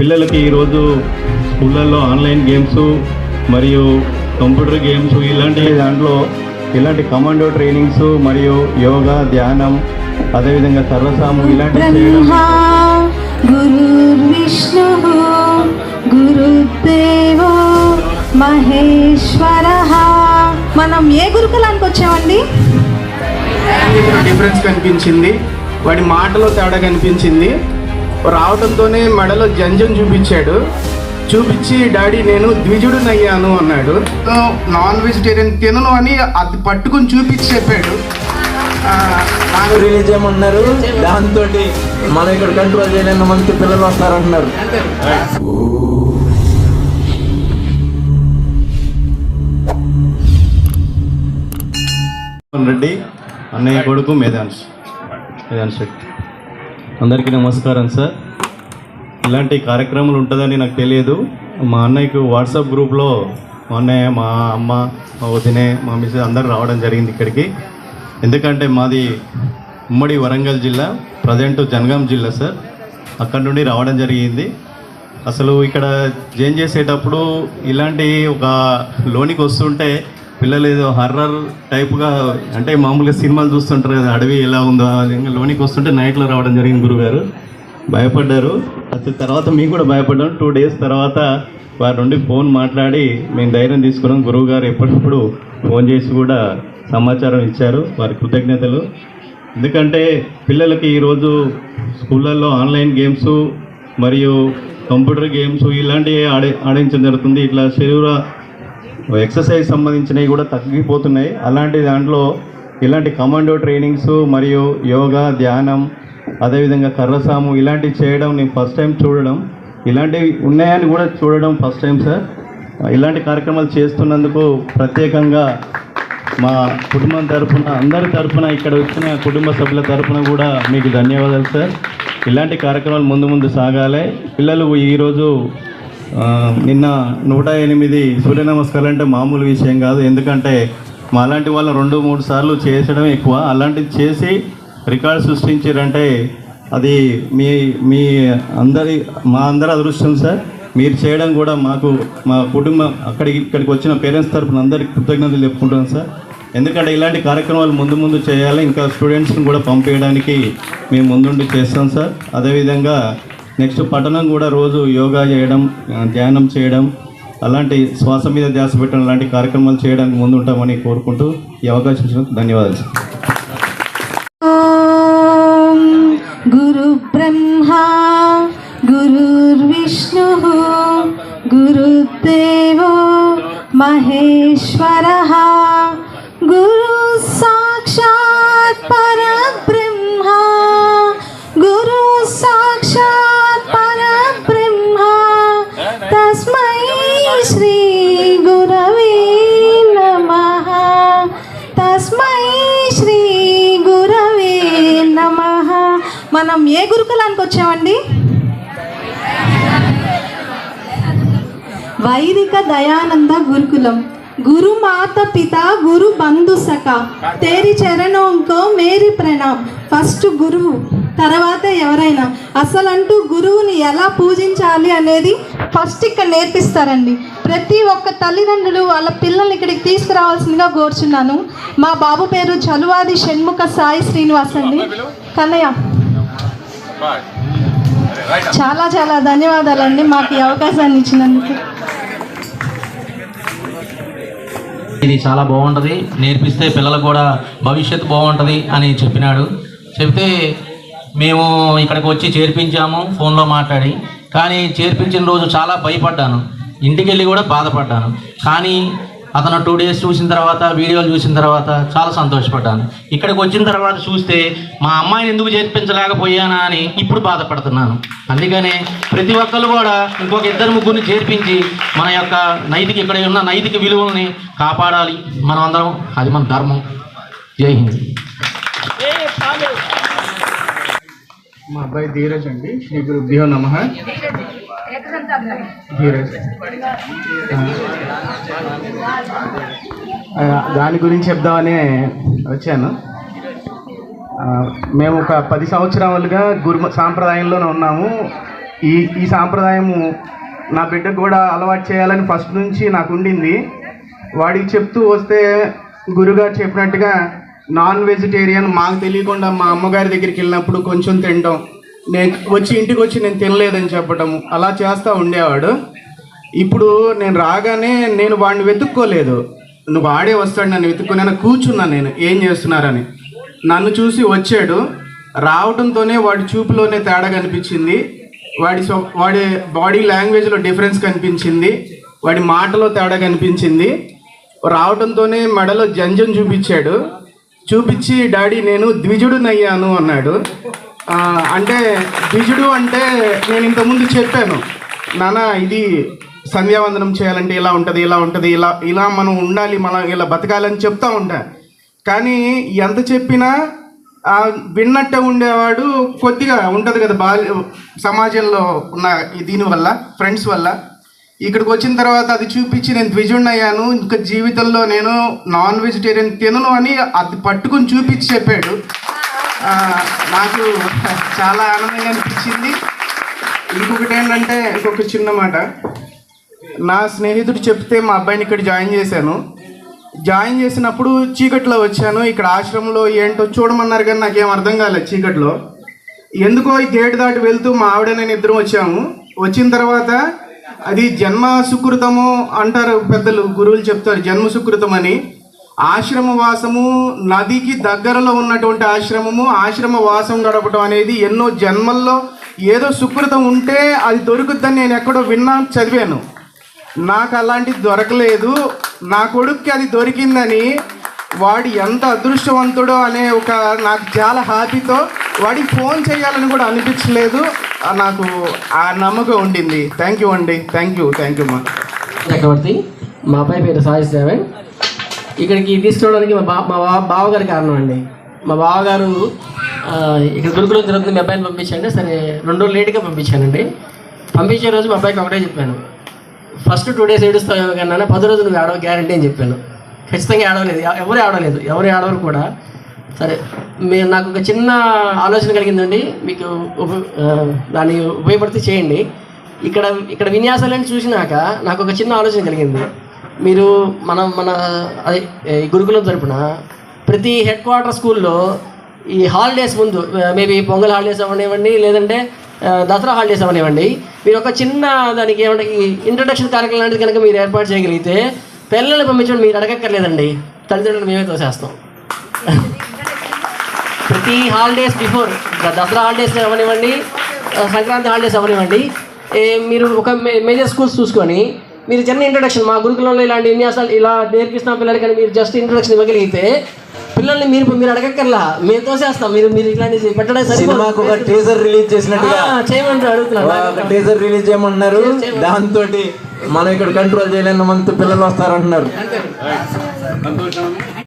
పిల్లలకి ఈరోజు స్కూళ్ళల్లో ఆన్లైన్ గేమ్స్ మరియు కంప్యూటర్ గేమ్స్ ఇలాంటి దాంట్లో ఇలాంటి కమాండో ట్రైనింగ్స్ మరియు యోగా ధ్యానం అదేవిధంగా సర్వసాము ఇలాంటి బ్రహ్మా గురుర్విష్ణు గురుదేవో మహేశ్వర. మనం ఏ గురుకులానికి వచ్చామండి? డిఫరెన్స్ కనిపించింది వాడి మాటలో తేడా కనిపించింది. రావడంతోనే మెడలో జంజం చూపించాడు. చూపించి డాడీ నేను ద్విజుడునయ్యాను అన్నాడు. సో నాన్ వెజిటేరియన్ తినను అని అది పట్టుకుని చూపించి చెప్పాడు. ఆ, నాకు రిలీజ్ చేయమన్నారు దాంతో మనం ఇక్కడ కంట్రోల్ చేయలేని మంచి పిల్లలు వస్తారంటున్నారు. రెడ్డి అన్నయ్య కొడుకు మేధాంశ్ మేధాంశ్ రెడ్డి. అందరికీ నమస్కారం సార్. ఇలాంటి కార్యక్రమాలు ఉంటుందని నాకు తెలియదు. మా అన్నయ్యకు వాట్సాప్ గ్రూప్లో మా అన్నయ్య మా అమ్మ మా వదినే మా మిస్ అందరు రావడం జరిగింది ఇక్కడికి. ఎందుకంటే మాది ఉమ్మడి వరంగల్ జిల్లా ప్రజెంట్ జనగాం జిల్లా సార్. అక్కడ నుండి రావడం జరిగింది. అసలు ఇక్కడ జైన్ చేసేటప్పుడు ఇలాంటి ఒక లోనికి వస్తుంటే పిల్లలు ఏదో హర్రర్ టైప్గా అంటే మామూలుగా సినిమాలు చూస్తుంటారు కదా అడవి ఎలా ఉందో ఆ విధంగా లోనికి వస్తుంటే నైట్లో రావడం జరిగింది గురుగారు. భయపడ్డారు. అసలు తర్వాత మేము కూడా భయపడ్డాం. టూ డేస్ తర్వాత వారి నుండి ఫోన్ మాట్లాడి మేము ధైర్యం తీసుకున్నాం. గురువు గారు ఎప్పటికప్పుడు ఫోన్ చేసి కూడా సమాచారం ఇచ్చారు. వారి కృతజ్ఞతలు. ఎందుకంటే పిల్లలకి ఈరోజు స్కూళ్ళల్లో ఆన్లైన్ గేమ్స్ మరియు కంప్యూటర్ గేమ్స్ ఇలాంటివి ఆడి ఆడించడం జరుగుతుంది. ఇట్లా శరీర ఎక్సర్సైజ్ సంబంధించినవి కూడా తగ్గిపోతున్నాయి. అలాంటి దాంట్లో ఇలాంటి కమాండో ట్రైనింగ్స్ మరియు యోగా ధ్యానం అదేవిధంగా కర్రసాము ఇలాంటివి చేయడం నేను ఫస్ట్ టైం చూడడం. ఇలాంటివి ఉన్నాయని కూడా చూడడం ఫస్ట్ టైం సార్. ఇలాంటి కార్యక్రమాలు చేస్తున్నందుకు ప్రత్యేకంగా మా కుటుంబం తరఫున అందరి తరఫున ఇక్కడ వచ్చిన కుటుంబ సభ్యుల తరఫున కూడా మీకు ధన్యవాదాలు సార్. ఇలాంటి కార్యక్రమాలు ముందు ముందు సాగాలి. పిల్లలు ఈరోజు నిన్న నూట ఎనిమిది సూర్య నమస్కారాలు అంటే మామూలు విషయం కాదు. ఎందుకంటే మాలాంటి వాళ్ళు రెండు మూడు సార్లు చేసడం ఎక్కువ. అలాంటిది చేసి రికార్డ్ సృష్టించారంటే అది మీ మీ అందరి మా అందరి అదృష్టం సార్. మీరు చేయడం కూడా మాకు మా కుటుంబం అక్కడికి ఇక్కడికి వచ్చిన పేరెంట్స్ తరఫున అందరికి కృతజ్ఞతలు చెప్పుకుంటాం సార్. ఎందుకంటే ఇలాంటి కార్యక్రమాలు ముందు ముందు చేయాలి. ఇంకా స్టూడెంట్స్ని కూడా పంపించడానికి మేము ముందుండి చేస్తాం సార్. అదేవిధంగా నెక్స్ట్ పఠనం కూడా రోజు యోగా చేయడం ధ్యానం చేయడం అలాంటి శ్వాస మీద ధ్యాస పెట్టడం లాంటి కార్యక్రమాలు చేయడానికి ముందుంటామని కోరుకుంటూ ఈ అవకాశం ఇచ్చినందుకు ధన్యవాదాలు గురు ఓం గురు బ్రహ్మా గురుర్విష్ణు గురుదేవో మహేశ్వర. మనం ఏ గురుకులానికి వచ్చామండి? వైదిక దయానంద గురుకులం. గురు మాత పిత గురు బంధు సఖ. తేరి చరణంకో మేరీ ప్రణామ్ ఫస్ట్ గురువు తర్వాత ఎవరైనా. అసలంటూ గురువుని ఎలా పూజించాలి అనేది ఫస్ట్ ఇక్కడ నేర్పిస్తారండి. ప్రతి ఒక్క తల్లిదండ్రులు వాళ్ళ పిల్లల్ని ఇక్కడికి తీసుకురావాల్సిందిగా కోరుచున్నాను. మా బాబు పేరు చలువాది షణ్ముఖ సాయి శ్రీనివాస్ అండి కన్నయ్య. చాలా చాలా ధన్యవాదాలండి మాకు ఈ అవకాశాన్ని ఇచ్చినందుకు. ఇది చాలా బాగుంటుంది. నేర్పిస్తే పిల్లలకు కూడా భవిష్యత్తు బాగుంటుంది అని చెప్పినాడు. చెప్తే మేము ఇక్కడికి వచ్చి చేర్పించాము ఫోన్లో మాట్లాడి. కానీ చేర్పించిన రోజు చాలా భయపడ్డాను. ఇంటికి వెళ్ళి కూడా బాధపడ్డాను. కానీ అతను టూ డేస్ చూసిన తర్వాత వీడియోలు చూసిన తర్వాత చాలా సంతోషపడ్డాను. ఇక్కడికి వచ్చిన తర్వాత చూస్తే మా అమ్మాయిని ఎందుకు చేర్పించలేకపోయానా అని ఇప్పుడు బాధపడుతున్నాను. అందుకనే ప్రతి ఒక్కరు కూడా ఇంకొక ఇద్దరు ముగ్గురిని చేర్పించి మన యొక్క నైతిక ఇక్కడ ఉన్న నైతిక విలువల్ని కాపాడాలి. మనం అందరం అది మన ధర్మం. జై హింద్. మా అబ్బాయి ధీరజ్ అండి. శ్రీ గురుభ్యో నమ. దాని గురించి చెప్దామని వచ్చాను. మేము ఒక పది సంవత్సరాలుగా గురు సాంప్రదాయంలోనే ఉన్నాము. ఈ ఈ సాంప్రదాయము నా బిడ్డకు కూడా అలవాటు చేయాలని ఫస్ట్ నుంచి నాకు ఉండింది. వాడికి చెప్తూ వస్తే గురుగారు చెప్పినట్టుగా నాన్ వెజిటేరియన్ మాకు తెలియకుండా మా అమ్మగారి దగ్గరికి వెళ్ళినప్పుడు కొంచెం తినడం నేను వచ్చి ఇంటికి వచ్చి నేను తినలేదని చెప్పటము అలా చేస్తూ ఉండేవాడు. ఇప్పుడు నేను రాగానే నేను వాడిని వెతుక్కోలేదు. నువ్వు వాడే వస్తాడు నన్ను వెతుక్కుని కూర్చున్నాను నేను ఏం చేస్తున్నారని. నన్ను చూసి వచ్చాడు. రావడంతోనే వాడి చూపులోనే తేడా కనిపించింది. వాడి వాడి బాడీ లాంగ్వేజ్లో డిఫరెన్స్ కనిపించింది. వాడి మాటలో తేడా కనిపించింది. రావడంతోనే మెడలో జంజం చూపించాడు. చూపించి డాడీ నేను ద్విజుడునయ్యాను అన్నాడు. అంటే ద్విజుడు అంటే నేను ఇంతకుముందు చెప్పాను. నాన్న ఇది సంధ్యావందనం చేయాలంటే ఇలా ఉంటుంది ఇలా ఉంటుంది ఇలా ఇలా మనం ఉండాలి మనం ఇలా బతకాలని చెప్తా ఉంటా కానీ ఎంత చెప్పినా విన్నట్టే ఉండేవాడు కొద్దిగా ఉంటుంది కదా బాల్య సమాజంలో ఉన్న దీనివల్ల ఫ్రెండ్స్ వల్ల ఇక్కడికి వచ్చిన తర్వాత అది చూపించి నేను ద్విజుడిని అయ్యాను. ఇంకా జీవితంలో నేను నాన్ వెజిటేరియన్ తినను అని అది పట్టుకుని చూపించి చెప్పాడు. నాకు చాలా ఆనందంగా అనిపించింది. ఇంకొకటి ఏంటంటే ఇంకొక చిన్న మాట. నా స్నేహితుడు చెప్తే మా అబ్బాయిని ఇక్కడ జాయిన్ చేశాను. జాయిన్ చేసినప్పుడు చీకట్లో వచ్చాను. ఇక్కడ ఆశ్రమంలో ఏంటో చూడమన్నారు కానీ నాకేం అర్థం కాలేదు చీకట్లో. ఎందుకో ఈ గేట్ దాటి వెళ్తూ మా ఆవిడ నేను ఇద్దరం వచ్చాము. వచ్చిన తర్వాత అది జన్మ సుకృతము అంటారు పెద్దలు గురువులు చెప్తారు జన్మ సుకృతం అని ఆశ్రమ వాసము నదికి దగ్గరలో ఉన్నటువంటి ఆశ్రమము ఆశ్రమ వాసం గడపడం అనేది ఎన్నో జన్మల్లో ఏదో సుకృతం ఉంటే అది దొరుకుద్దని నేను ఎక్కడో విన్నా చదివాను. నాకు అలాంటిది దొరకలేదు. నా కొడుక్కి అది దొరికిందని వాడు ఎంత అదృష్టవంతుడో అనే ఒక నాకు చాలా హ్యాపీతో వాడికి ఫోన్ చేయాలని కూడా అనిపించలేదు. నాకు ఆ నమ్మకం ఉండింది. థ్యాంక్ యూ అండి. థ్యాంక్ యూ థ్యాంక్ యూ మా చక్రవర్తి మా అబ్బాయి పేరు సాయి శ్రావణ్ ఇక్కడికి తీసుకురావడానికి మా బా మా బా- బావగారి కారణం అండి. మా బావగారు ఇక్కడ గురుకులం జరుగుతుంది మీ అబ్బాయిని పంపించండి. సరే రెండు రోజులు లేట్గా పంపించానండి. పంపించే రోజు మా అబ్బాయికి ఒకటే చెప్పాను. ఫస్ట్ టూ డేస్ ఏడుస్తావు కన్నా పది రోజులు నువ్వు ఆడవ గ్యారంటీ అని చెప్పాను. ఖచ్చితంగా ఆడవలేదు ఎవరు ఆడలేదు ఎవరు ఆడవరు కూడా. సరే మీరు నాకు ఒక చిన్న ఆలోచన కలిగిందండి. మీకు ఉప- దాన్ని ఉపయోగపడితే చేయండి. ఇక్కడ ఇక్కడ విన్యాసాలని చూసినాక నాకు ఒక చిన్న ఆలోచన కలిగింది. మీరు మనం మన అదే గురుకులం తరపున ప్రతి హెడ్ క్వార్టర్ స్కూల్లో ఈ హాలిడేస్ ముందు మేబీ పొంగల్ హాలిడేస్ అవ్వనివ్వండి లేదంటే దసరా హాలిడేస్ అవనివ్వండి. మీరు ఒక చిన్న దానికి ఏమంటే ఈ ఇంట్రడక్షన్ కార్యక్రమం లాంటిది కనుక మీరు ఏర్పాటు చేయగలిగితే పిల్లల్ని పంపించడం మీరు అడగక్కర్లేదండి. తల్లిదండ్రులు మేమే తోసేస్తాం. ప్రతి హాలిడేస్ బిఫోర్ దసరా హాలిడేస్ అవనివ్వండి సంక్రాంతి హాలిడేస్ అవనివ్వండి మీరు ఒక మే- మేజర్ స్కూల్స్ చూసుకొని మీరు చిన్న ఇంట్రొడక్షన్ మా గురుకులంలో ఇలాంటి విన్యాసాలు ఇలా నేర్పిస్తాం పిల్లలకి అని మీరు జస్ట్ ఇంట్రొడక్షన్ ఇవ్వగలిగితే పిల్లల్ని మీరు మీరు అడగక్కర్లా. మేము తోసేస్తాం. మీరు మీరు ఇట్లాంటి పెట్టడం సరిపోదు. సినిమాకు ఒక టీజర్ రిలీజ్ చేసినట్టుగా ఆ, చేయమని అడుగుతున్నాను. టీజర్ రిలీజ్ చేయమన్నారు. దాంతో మనం ఇక్కడ కంట్రోల్ చేయలేని మంది పిల్లలు వస్తారంటున్నారు.